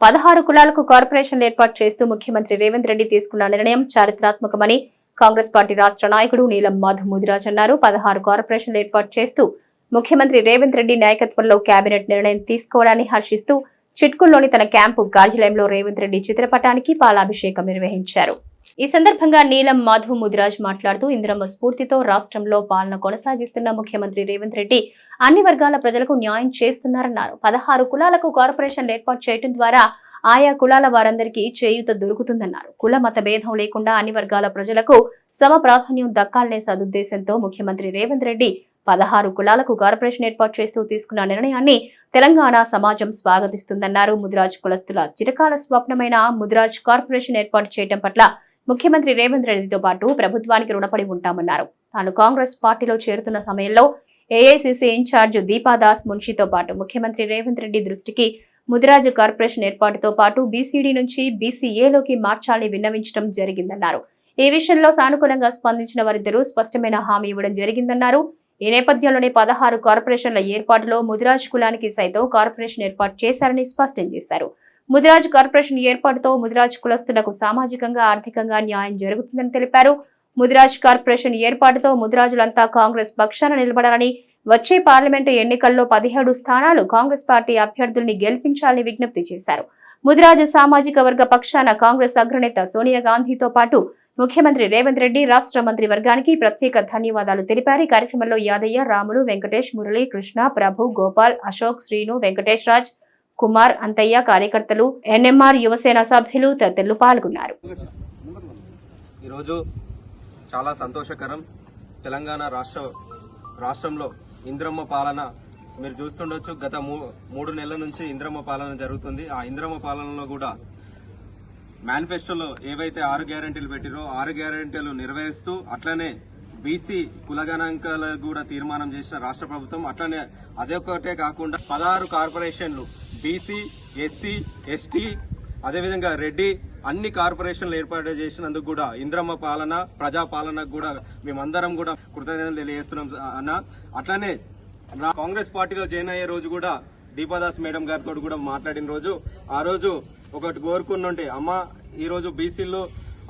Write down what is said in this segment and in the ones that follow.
పదహారు కులాలకు కార్పొరేషన్లు ఏర్పాటు చేస్తూ ముఖ్యమంత్రి రేవంత్ రెడ్డి తీసుకున్న నిర్ణయం చారిత్రాత్మకమని కాంగ్రెస్ పార్టీ రాష్ట్ర నాయకుడు నీలం మధు ముదిరాజ్ అన్నారు. పదహారు కార్పొరేషన్లు ఏర్పాటు చేస్తూ ముఖ్యమంత్రి రేవంత్ రెడ్డి నాయకత్వంలో కేబినెట్ నిర్ణయం తీసుకోవడాన్ని హర్షిస్తూ చిట్కుల్లోని తన క్యాంపు కార్యాలయంలో రేవంత్ రెడ్డి చిత్రపటానికి పాలాభిషేకం నిర్వహించారు. ఈ సందర్భంగా నీలం మాధవ్ ముదిరాజ్ మాట్లాడుతూ ఇందిరమ్మ స్ఫూర్తితో రాష్ట్రంలో పాలన కొనసాగిస్తున్న ముఖ్యమంత్రి రేవంత్ రెడ్డి అన్ని వర్గాల ప్రజలకు న్యాయం చేస్తున్నారన్నారు. పదహారు కులాలకు కార్పొరేషన్లు ఏర్పాటు చేయడం ద్వారా ఆయా కులాల వారందరికీ చేయూత దొరుకుతుందన్నారు. కుల మత భేదం లేకుండా అన్ని వర్గాల ప్రజలకు సమ ప్రాధాన్యం దక్కాలనే సదుద్దేశంతో ముఖ్యమంత్రి రేవంత్ రెడ్డి పదహారు కులాలకు కార్పొరేషన్ ఏర్పాటు చేస్తూ తీసుకున్న నిర్ణయాన్ని తెలంగాణ సమాజం స్వాగతిస్తుందన్నారు. ముదిరాజ్ కులస్తుల చిరకాల స్వప్నమైన ముదిరాజ్ కార్పొరేషన్ ఏర్పాటు చేయడం పట్ల ముఖ్యమంత్రి రేవంత్ రెడ్డితో పాటు ప్రభుత్వానికి రుణపడి ఉంటామన్నారు. తాను కాంగ్రెస్ పార్టీలో చేరుతున్న సమయంలో ఏఐసిసి ఇన్ఛార్జ్ దీపాదాస్ మున్షితో పాటు ముఖ్యమంత్రి రేవంత్ రెడ్డి దృష్టికి ముదిరాజు కార్పొరేషన్ ఏర్పాటుతో పాటు బీసీడీ నుంచి బీసీఏలోకి మార్చాలని విన్నవించడం జరిగిందన్నారు. ఈ విషయంలో సానుకూలంగా స్పందించిన వారిద్దరూ స్పష్టమైన హామీ ఇవ్వడం జరిగిందన్నారు. ఈ నేపథ్యంలోనే పదహారు కార్పొరేషన్ల ఏర్పాటులో ముదిరాజ్ కులానికి సైతం కార్పొరేషన్ ఏర్పాటు చేశారని స్పష్టం చేశారు. ముదిరాజ్ కార్పొరేషన్ ఏర్పాటుతో ముదిరాజ్ కులస్తులకు సామాజికంగా ఆర్థికంగా న్యాయం జరుగుతుందని తెలిపారు. ముదిరాజ్ కార్పొరేషన్ ఏర్పాటుతో ముదిరాజులంతా కాంగ్రెస్ పక్షాన నిలబడాలని వచ్చే పార్లమెంటు ఎన్నికల్లో పదిహేడు స్థానాలు కాంగ్రెస్ పార్టీ అభ్యర్థుల్ని గెలిపించాలని విజ్ఞప్తి చేశారు. ముదిరాజు సామాజిక వర్గ పక్షాన కాంగ్రెస్ అగ్రనేత సోనియా గాంధీతో పాటు ముఖ్యమంత్రి రేవంత్ రెడ్డి రాష్ట్ర మంత్రి వర్గానికి ప్రత్యేక ధన్యవాదాలు తెలిపారు. ఈ కార్యక్రమంలో యాదయ్య రాములు వెంకటేష్ మురళి కృష్ణ ప్రభు గోపాల్ అశోక్ శ్రీను వెంకటేష్ రాజ్ కుమార్ అంతయ్య కార్యకర్తలు ఎన్ఎంఆర్ యువసేన సభ్యులు తదితరులు పాల్గొన్నారు. ఈరోజు చాలా సంతోషకరం. తెలంగాణ రాష్ట్ర రాష్ట్రంలో ఇంద్రమ్మ పాలన మీరు చూస్తుండొచ్చు. గత మూడు నెలల నుంచి ఇంద్రమ్మ పాలన జరుగుతుంది. ఆ ఇంద్రమ్మ పాలనలో కూడా మేనిఫెస్టోలో ఏవైతే ఆరు గ్యారంటీలు పెట్టిరో ఆరు గ్యారంటీలు నెరవేరుస్తూ అట్లనే బీసీ కులగణాంకాలకు కూడా తీర్మానం చేసిన రాష్ట్ర ప్రభుత్వం అట్లనే అదొకటే కాకుండా పదహారు కార్పొరేషన్లు బీసీ ఎస్సీ ఎస్టీ అదేవిధంగా రెడ్డి అన్ని కార్పొరేషన్లు ఏర్పాటు చేసినందుకు కూడా ఇంద్రమ్మ పాలన ప్రజా పాలనకు కూడా మేమందరం కూడా కృతజ్ఞతలు తెలియజేస్తున్నాం అన్న. అట్లనే నా కాంగ్రెస్ పార్టీలో జాయిన్ అయ్యే రోజు కూడా దీపాదాస్ మేడం గారితో కూడా మాట్లాడిన రోజు. ఆ రోజు ఒకటి కోరుకున్నుంటే అమ్మ ఈ రోజు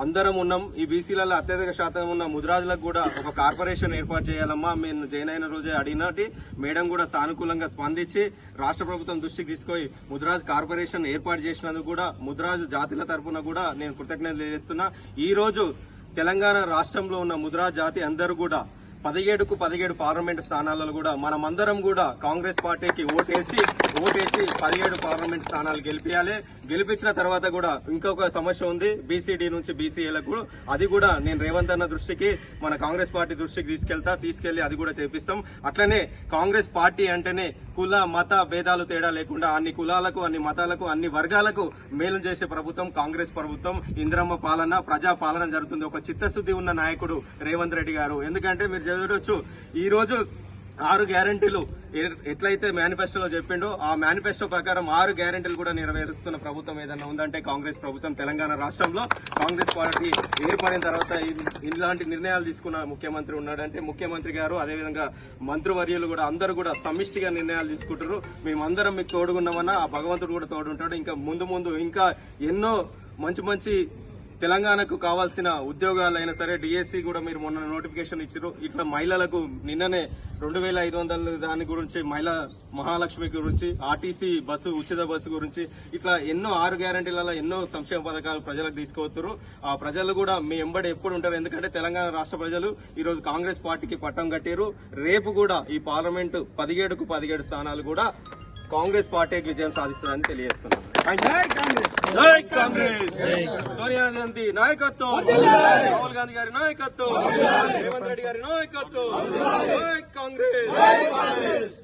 అందరం ఉన్నాం. ఈ బీసీలలో అత్యధిక శాతం ఉన్న ముదిరాజులకు కూడా ఒక కార్పొరేషన్ ఏర్పాటు చేయాలమ్మా. మేము జాయిన్ అయిన రోజే అడిగినట్టు మేడం కూడా సానుకూలంగా స్పందించి రాష్ట్ర ప్రభుత్వం దృష్టికి తీసుకొని ముదిరాజ్ కార్పొరేషన్ ఏర్పాటు చేసినందుకు కూడా ముదిరాజు జాతుల తరఫున కూడా నేను కృతజ్ఞతలు తెలియజేస్తున్నా. ఈ రోజు తెలంగాణ రాష్ట్రంలో ఉన్న ముదిరాజ్ జాతి అందరూ కూడా పదిహేడుకు పదిహేడు పార్లమెంట్ స్థానాలలో కూడా మనమందరం కూడా కాంగ్రెస్ పార్టీకి ఓటేసి ఓటేసి పదిహేడు పార్లమెంట్ స్థానాలు గెలిపించాలి గెలిపించిన తర్వాత కూడా ఇంకొక సమస్య ఉంది. బీసీడీ నుంచి బీసీఏలకు అది కూడా నేను రేవంత్ అన్న దృష్టికి మన కాంగ్రెస్ పార్టీ దృష్టికి తీసుకెళ్తా తీసుకెళ్ళి అది కూడా చేపిస్తాం. అట్లనే కాంగ్రెస్ పార్టీ అంటేనే కుల మత భేదాలు తేడా లేకుండా అన్ని కులాలకు అన్ని మతాలకు అన్ని వర్గాలకు మేలు చేసే ప్రభుత్వం కాంగ్రెస్ ప్రభుత్వం. ఇంద్రమ్మ పాలన ప్రజా పాలన జరుగుతుంది. ఒక చిత్తశుద్ధి ఉన్న నాయకుడు రేవంత్ రెడ్డి గారు. ఎందుకంటే మీరు చదవచ్చు ఈ రోజు ఆరు గ్యారంటీలు ఎట్లయితే మేనిఫెస్టోలో చెప్పిండో ఆ మేనిఫెస్టో ప్రకారం ఆరు గ్యారంటీలు కూడా నెరవేరుస్తున్న ప్రభుత్వం ఏదైనా ఉందంటే కాంగ్రెస్ ప్రభుత్వం తెలంగాణ రాష్ట్రంలో. కాంగ్రెస్ పార్టీ ఏర్పడిన తర్వాత ఇలాంటి నిర్ణయాలు తీసుకున్న ముఖ్యమంత్రి ఉన్నాడంటే ముఖ్యమంత్రి గారు అదేవిధంగా మంత్రివర్యులు కూడా అందరూ కూడా సమిష్టిగా నిర్ణయాలు తీసుకుంటారు మేమందరం మీకు తోడుగున్నామన్నా ఆ భగవంతుడు కూడా తోడుంటాడు. ఇంకా ముందు ముందు ఇంకా ఎన్నో మంచి మంచి తెలంగాణకు కావాల్సిన ఉద్యోగాలైనా సరే డిఎస్సి కూడా మీరు మొన్న నోటిఫికేషన్ ఇచ్చారు. ఇట్లా మహిళలకు నిన్ననే రెండు వేల ఐదు వందల దాని గురించి మహిళా మహాలక్ష్మి గురించి ఆర్టీసీ బస్సు ఉచిత బస్సు గురించి ఇట్లా ఎన్నో ఆరు గ్యారంటీలలో ఎన్నో సంక్షేమ పథకాలు ప్రజలకు తీసుకువస్తారు ఆ ప్రజలు కూడా మీ ఎంబడి ఎప్పుడు ఉంటారు? ఎందుకంటే తెలంగాణ రాష్ట్ర ప్రజలు ఈరోజు కాంగ్రెస్ పార్టీకి పట్టం కట్టారు రేపు కూడా ఈ పార్లమెంటు పదిహేడుకు పదిహేడు స్థానాలు కూడా కాంగ్రెస్ పార్టీకి విజయం సాధిస్తుందని తెలియజేస్తున్నాను సోనియా గాంధీ నాయకత్వం. రాహుల్ గాంధీ గారి నాయకత్వం. రేవంత్ రెడ్డి గారి నాయకత్వం. కాంగ్రెస్.